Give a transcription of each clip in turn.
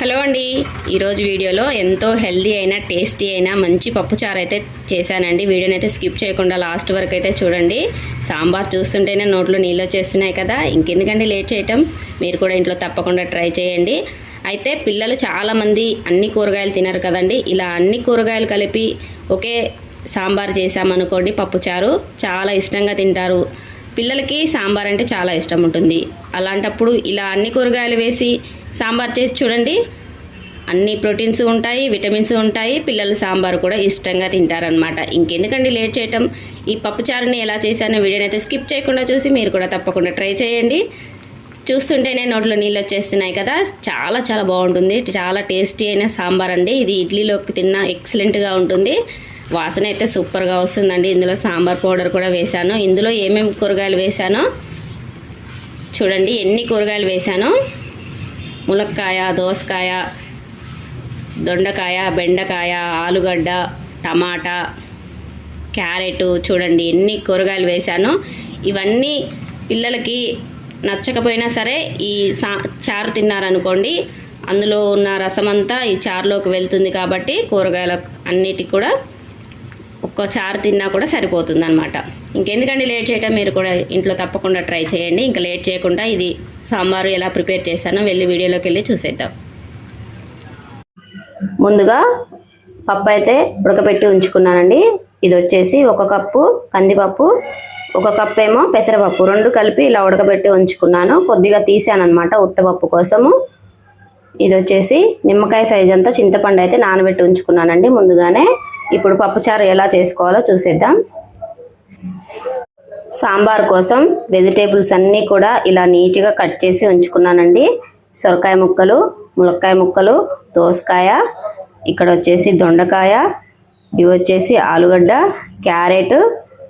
Hello అండి. ఈరోజు వీడియోలో ఎంతో హెల్దీ అయినా టేస్టీ అయినా మంచి పప్పుచారు అయితే చేశానండి. వీడియోని అయితే స్కిప్ చేయకుండా లాస్ట్ వరకు అయితే చూడండి. సాంబార్ చూస్తుంటేనే నోట్లో నీళ్ళు వచ్చేస్తున్నాయి కదా. ఇంకెందుకండి లేట్ చేయటం? మీరు కూడా ఇంట్లో తప్పకుండా ట్రై చేయండి. అయితే పిల్లలు చాలామంది అన్ని కూరగాయలు తినరు కదండి. ఇలా అన్ని కూరగాయలు కలిపి ఒకే సాంబార్ చేసామనుకోండి పప్పుచారు చాలా ఇష్టంగా తింటారు. పిల్లలకి సాంబార్ అంటే చాలా ఇష్టం ఉంటుంది. అలాంటప్పుడు ఇలా అన్ని కూరగాయలు వేసి సాంబార్ చేసి చూడండి. అన్ని ప్రోటీన్స్ ఉంటాయి విటమిన్స్ ఉంటాయి. పిల్లలు సాంబార్ కూడా ఇష్టంగా తింటారనమాట ఇంకెందుకండి లేట్ చేయటం? ఈ పప్పుచారుని ఎలా చేశానో వీడియోని అయితే స్కిప్ చేయకుండా చూసి మీరు కూడా తప్పకుండా ట్రై చేయండి. చూస్తుంటేనే నోట్లో నీళ్ళు వచ్చేస్తున్నాయి కదా. చాలా చాలా బాగుంటుంది. చాలా టేస్టీ అయిన సాంబార్ అండి. ఇది ఇడ్లీలోకి తిన్న ఎక్సలెంట్గా ఉంటుంది. వాసన అయితే సూపర్గా వస్తుందండి. ఇందులో సాంబార్ పౌడర్ కూడా వేశాను. ఇందులో ఏమేమి కూరగాయలు వేశానో చూడండి. ఎన్ని కూరగాయలు వేశానో. ములక్కాయ దోసకాయ దొండకాయ బెండకాయ ఆలుగడ్డ టమాటా క్యారెట్ చూడండి. ఎన్ని కూరగాయలు వేశానో. ఇవన్నీ పిల్లలకి నచ్చకపోయినా సరే ఈ సా చారు తిన్నారనుకోండి అందులో ఉన్న రసం అంతా ఈ చారులోకి వెళ్తుంది కాబట్టి కూరగాయల అన్నిటికి కూడా ఒక్క చారు తిన్నా కూడా సరిపోతుంది అనమాట ఇంకెందుకండి లేట్ చేయటం? మీరు కూడా ఇంట్లో తప్పకుండా ట్రై చేయండి. ఇంకా లేట్ చేయకుండా ఇది సాంబారు ఎలా ప్రిపేర్ చేశానో వెళ్ళి వీడియోలోకి వెళ్ళి చూసేద్దాం. ముందుగా పప్పు అయితే ఉడకబెట్టి ఉంచుకున్నానండి. ఇది వచ్చేసి ఒక కప్పు కందిపప్పు ఒక కప్పు ఏమో పెసరపప్పు. రెండు కలిపి ఇలా ఉడకబెట్టి ఉంచుకున్నాను. కొద్దిగా తీసాను అనమాట ఉత్తపప్పు కోసము. ఇది వచ్చేసి నిమ్మకాయ సైజ్ అంతా చింతపండు అయితే నానబెట్టి ఉంచుకున్నానండి ముందుగానే. ఇప్పుడు పప్పుచారు ఎలా చేసుకోవాలో చూసేద్దాం. సాంబార్ కోసం వెజిటేబుల్స్ అన్నీ కూడా ఇలా నీట్గా కట్ చేసి ఉంచుకున్నానండి. సొరకాయ ముక్కలు ములక్కాయ ముక్కలు దోసకాయ ఇక్కడ వచ్చేసి దొండకాయ ఇవి వచ్చేసి ఆలుగడ్డ క్యారెట్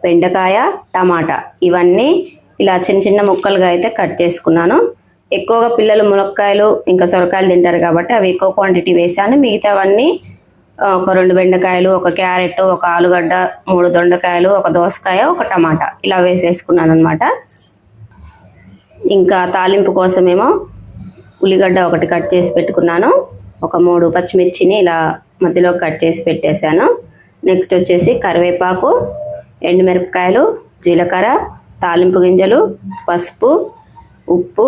బెండకాయ టమాటా. ఇవన్నీ ఇలా చిన్న చిన్న ముక్కలుగా అయితే కట్ చేసుకున్నాను. ఎక్కువగా పిల్లలు ములక్కాయలు ఇంకా సొరకాయలు తింటారు కాబట్టి అవి ఎక్కువ క్వాంటిటీ వేసాను. మిగతావన్నీ ఒక రెండు బెండకాయలు ఒక క్యారెట్ ఒక ఆలుగడ్డ మూడు దొండకాయలు ఒక దోసకాయ ఒక టమాటా. ఇలా వేసేసుకున్నాను అనమాట ఇంకా తాలింపు కోసమేమో ఉల్లిగడ్డ ఒకటి కట్ చేసి పెట్టుకున్నాను. ఒక మూడు పచ్చిమిర్చిని ఇలా మధ్యలో కట్ చేసి పెట్టేశాను. నెక్స్ట్ వచ్చేసి కరివేపాకు ఎండుమిరపకాయలు జీలకర్ర తాలింపు గింజలు పసుపు ఉప్పు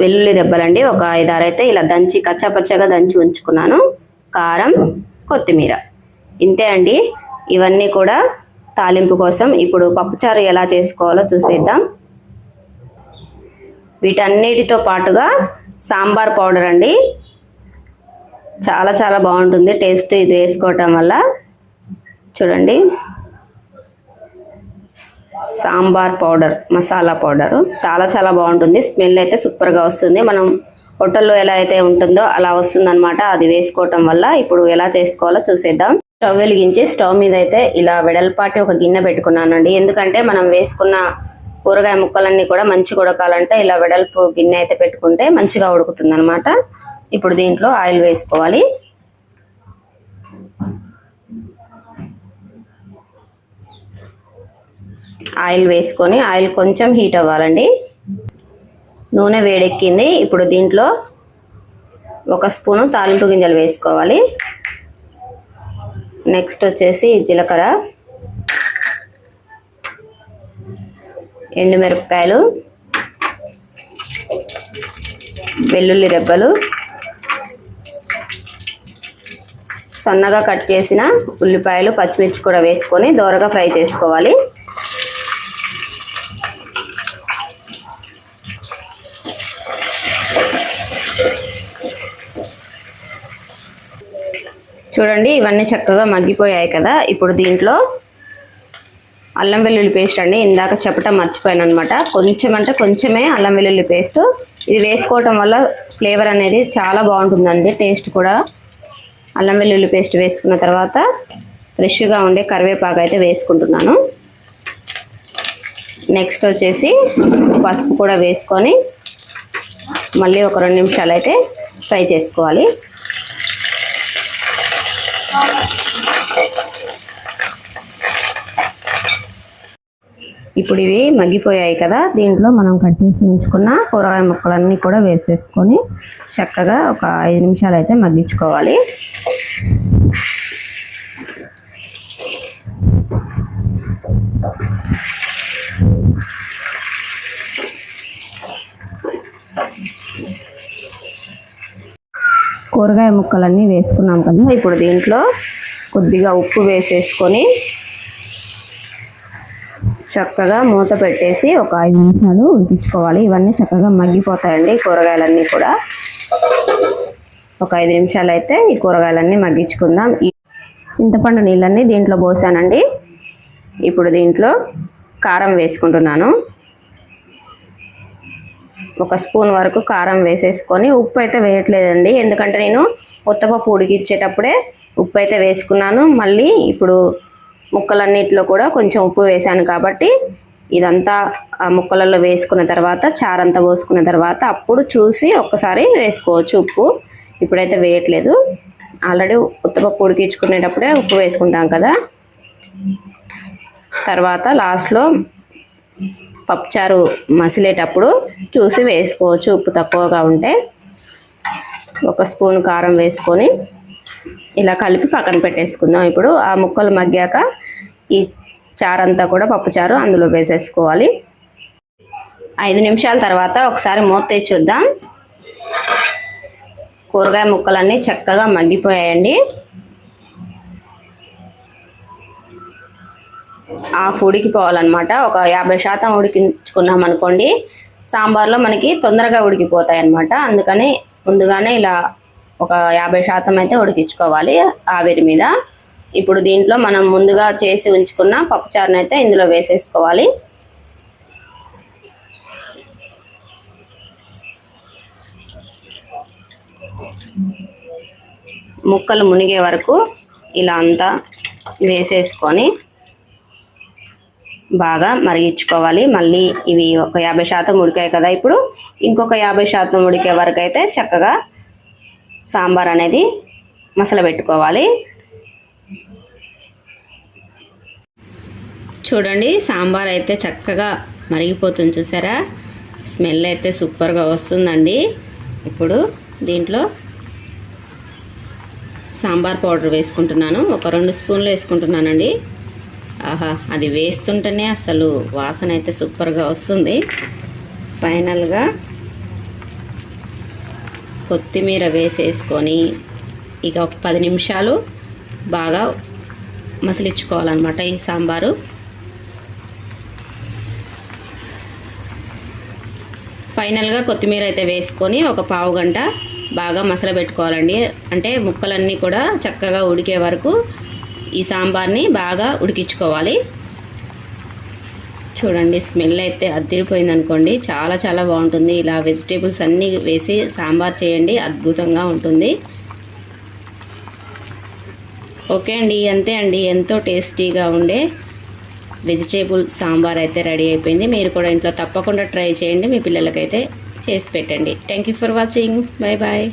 వెల్లుల్లి రెబ్బలండి. ఒక ఐదారైతే ఇలా దంచి కచ్చాపచ్చగా దంచి ఉంచుకున్నాను. కారం కొత్తిమీర. ఇంతే అండి. ఇవన్నీ కూడా తాలింపు కోసం ఇప్పుడు పప్పుచారు ఎలా చేసుకోవాలో చూసేద్దాం. వీటన్నిటితో పాటుగా సాంబార్ పౌడర్ అండి. చాలా చాలా బాగుంటుంది. టేస్ట్ ఇది వేసుకోవటం వల్ల. చూడండి. Sambar powder masala powder. చాలా చాలా బాగుంటుంది. స్మెల్ అయితే సూపర్గా వస్తుంది. మనం హోటల్లో ఎలా అయితే ఉంటుందో అలా వస్తుందన్నమాట. అది వేసుకోవటం వల్ల ఇప్పుడు ఎలా చేసుకోవాలో చూసేద్దాం. స్టవ్ వెలిగించి స్టవ్ మీద అయితే ఇలా వెడల్పాటి ఒక గిన్నె పెట్టుకున్నానండి. ఎందుకంటే మనం వేసుకున్న కూరగాయ ముక్కలన్నీ కూడా మంచిగా ఉడకాలంటే. ఇలా వెడల్పు గిన్నె అయితే పెట్టుకుంటే మంచిగా ఉడుకుతుంది ఇప్పుడు దీంట్లో ఆయిల్ వేసుకోవాలి. ఆయిల్ వేసుకొని ఆయిల్ కొంచెం హీట్ అవ్వాలండి. నూనె వేడెక్కింది. ఇప్పుడు దీంట్లో ఒక స్పూను తాలింపు గింజలు వేసుకోవాలి. నెక్స్ట్ వచ్చేసి జీలకర్ర ఎండుమిరపకాయలు వెల్లుల్లి రెబ్బలు సన్నగా కట్ చేసిన ఉల్లిపాయలు పచ్చిమిర్చి కూడా వేసుకొని దోరగా ఫ్రై చేసుకోవాలి. చూడండి ఇవన్నీ చక్కగా మగ్గిపోయాయి కదా. ఇప్పుడు దీంట్లో అల్లం వెల్లుల్లి పేస్ట్ అండి. ఇందాక చెప్పటం మర్చిపోయాను అనమాట కొంచెం అంటే కొంచెమే అల్లం వెల్లుల్లి పేస్ట్. ఇది వేసుకోవటం వల్ల ఫ్లేవర్ అనేది చాలా బాగుంటుందండి. టేస్ట్ కూడా. అల్లం వెల్లుల్లి పేస్ట్ వేసుకున్న తర్వాత ఫ్రెష్గా ఉండే కరివేపాకు అయితే వేసుకుంటున్నాను. నెక్స్ట్ వచ్చేసి పసుపు కూడా వేసుకొని మళ్ళీ ఒక రెండు నిమిషాలు అయితే ఫ్రై చేసుకోవాలి. ఇప్పుడు ఇవి మగ్గిపోయాయి కదా దీంట్లో మనం కట్ చేసి ఉంచుకున్న కూరగాయ ముక్కలన్నీ కూడా వేసేసుకొని చక్కగా ఒక ఐదు నిమిషాలు అయితే మగ్గించుకోవాలి. కూరగాయ ముక్కలన్నీ వేసుకున్నాం కదా. ఇప్పుడు దీంట్లో కొద్దిగా ఉప్పు వేసేసుకొని చక్కగా మూత పెట్టేసి ఒక ఐదు నిమిషాలు ఉడికించుకోవాలి. ఇవన్నీ చక్కగా మగ్గిపోతాయండి కూరగాయలన్నీ కూడా. ఒక ఐదు నిమిషాలు అయితే ఈ కూరగాయలన్నీ మగ్గించుకుందాం. ఈ చింతపండు నీళ్ళన్నీ దీంట్లో పోసానండి. ఇప్పుడు దీంట్లో కారం వేసుకుంటున్నాను. ఒక స్పూన్ వరకు కారం వేసేసుకొని ఉప్పు అయితే వేయట్లేదండి. ఎందుకంటే నేను ఉత్తపప్పు ఉడికిచ్చేటప్పుడే ఉప్పు అయితే వేసుకున్నాను. మళ్ళీ ఇప్పుడు ముక్కలన్నిటిలో కూడా కొంచెం ఉప్పు వేసాను కాబట్టి ఇదంతా ఆ ముక్కలలో వేసుకున్న తర్వాత చారంతా పోసుకున్న తర్వాత అప్పుడు చూసి ఒక్కసారి వేసుకోవచ్చు ఉప్పు. ఇప్పుడైతే వేయట్లేదు. ఆల్రెడీ ఉత్తపప్పు ఉడికించుకునేటప్పుడే ఉప్పు వేసుకుంటాం కదా. తర్వాత లాస్ట్లో పప్పుచారు మసిలేటప్పుడు చూసి వేసుకోవచ్చు. ఉప్పు తక్కువగా ఉంటే ఒక స్పూన్ కారం వేసుకొని ఇలా కలిపి పక్కన పెట్టేసుకుందాం. ఇప్పుడు ఆ ముక్కలు మగ్గాక ఈ చారంతా కూడా పప్పుచారు అందులో వేసేసుకోవాలి. ఐదు నిమిషాల తర్వాత ఒకసారి మూత తెచ్చి చూద్దాం. కూరగాయ ముక్కలన్నీ చక్కగా మగ్గిపోయాయండి. హాఫ్ ఉడికిపోవాలన్నమాట ఒక యాభై శాతం ఉడికించుకున్నాం అనుకోండి సాంబార్లో మనకి తొందరగా ఉడికిపోతాయి అనమాట అందుకని ముందుగానే ఇలా ఒక యాభై శాతం అయితే ఉడికించుకోవాలి ఆవిరి మీద. ఇప్పుడు దీంట్లో మనం ముందుగా చేసి ఉంచుకున్న పప్పుచారుని అయితే ఇందులో వేసేసుకోవాలి. ముక్కలు మునిగే వరకు ఇలా అంతా వేసేసుకొని బాగా మరిగించుకోవాలి. మళ్ళీ ఇవి ఒక యాభై శాతం ఉడికాయి కదా ఇప్పుడు. ఇంకొక యాభై శాతం ఉడికే వరకు అయితే చక్కగా సాంబార్ అనేది మసల పెట్టుకోవాలి. చూడండి సాంబార్ అయితే చక్కగా మరిగిపోతుంది చూసారా? స్మెల్ అయితే సూపర్గా వస్తుందండి. ఇప్పుడు దీంట్లో సాంబార్ పౌడర్ వేసుకుంటున్నాను. ఒక రెండు స్పూన్లు వేసుకుంటున్నానండి. ఆహా అది వేస్తుంటేనే అసలు వాసన అయితే సూపర్గా వస్తుంది. ఫైనల్గా కొత్తిమీర వేసేసుకొని ఇక ఒక పది నిమిషాలు బాగా మసిలించుకోవాలన్నమాట ఈ సాంబారు. ఫైనల్గా కొత్తిమీర అయితే వేసుకొని ఒక పావు గంట బాగా మసల పెట్టుకోవాలండి అంటే ముక్కలన్నీ కూడా చక్కగా ఉడికే వరకు ఈ సాంబార్ని బాగా ఉడికించుకోవాలి. చూడండి స్మెల్ అయితే అద్దిరిపోయింది అనుకోండి. చాలా చాలా బాగుంటుంది. ఇలా వెజిటేబుల్స్ అన్నీ వేసి సాంబార్ చేయండి. అద్భుతంగా ఉంటుంది. ఓకే అండి అంతే అండి. ఎంతో టేస్టీగా ఉండే వెజిటేబుల్ సాంబార్ అయితే రెడీ అయిపోయింది. మీరు కూడా ఇంట్లో తప్పకుండా ట్రై చేయండి. మీ పిల్లలకైతే చేసి పెట్టండి. Thank you for watching bye bye